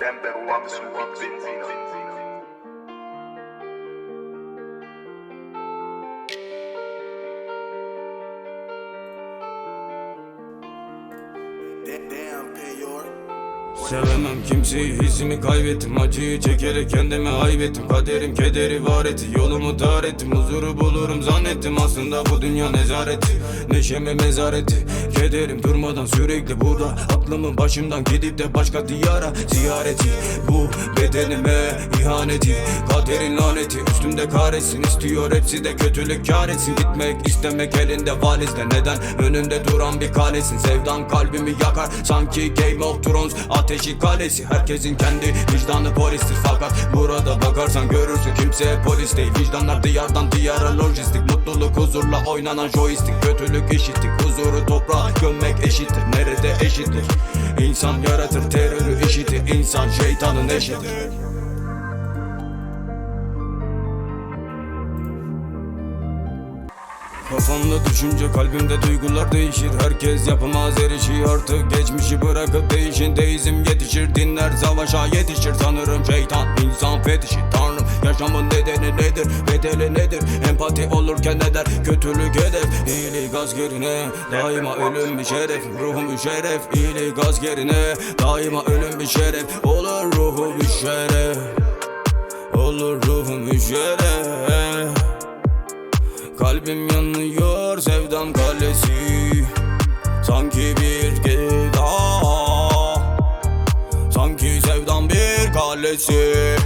Dember o absurdo benzina. Damn, Payor. Sevemem kimseyi hissimi kaybettim. Acıyı çekerek kendime haybettim Kaderim kederi var etti Yolumu dar ettim. Huzuru bulurum zannettim Aslında bu dünya nezareti. Neşeme mezar etti Kederim durmadan sürekli burada. Aklımın başımdan gidip de başka diyara Ziyareti. Bu bedenime ihaneti. Kaderin laneti. Üstümde kahretsin istiyor. Hepsi de kötülük kar etsin Gitmek istemek elinde valizde. Neden? Önümde duran bir kalesin Sevdan kalbimi yakar. Sanki Game of Thrones ateşi kalesi Herkesin kendi vicdanı polistir Fakat burada bakarsan görürsün kimse polis değil. Vicdanlar diyardan diyara lojistik Mutluluk huzurla oynanan joystick Kötülük eşitlik huzuru toprağa gömmek eşittir. Nerede eşitlik İnsan yaratır terörü eşittir İnsan şeytanın eşidir Kafamda düşünce kalbimde duygular değişir. Herkes yapamaz her işi artık Geçmişi bırakıp değişin deizm yetişir Dinler savaşa yetişir. Sanırım şeytan insan fetişi. Tanrım yaşamın nedeni nedir? Bedeli nedir? Empati olurken ne der? Kötülük hedef. İyilik askerine daima ölüm bir şeref. Ruhum bir şeref iyilik askerine daima ölüm bir şeref. Olur ruhu bir şeref. Olur ruhum bir şeref Kalbim yanıyor sevdam kalesi. Sanki bir geda Sanki sevdam bir kalesi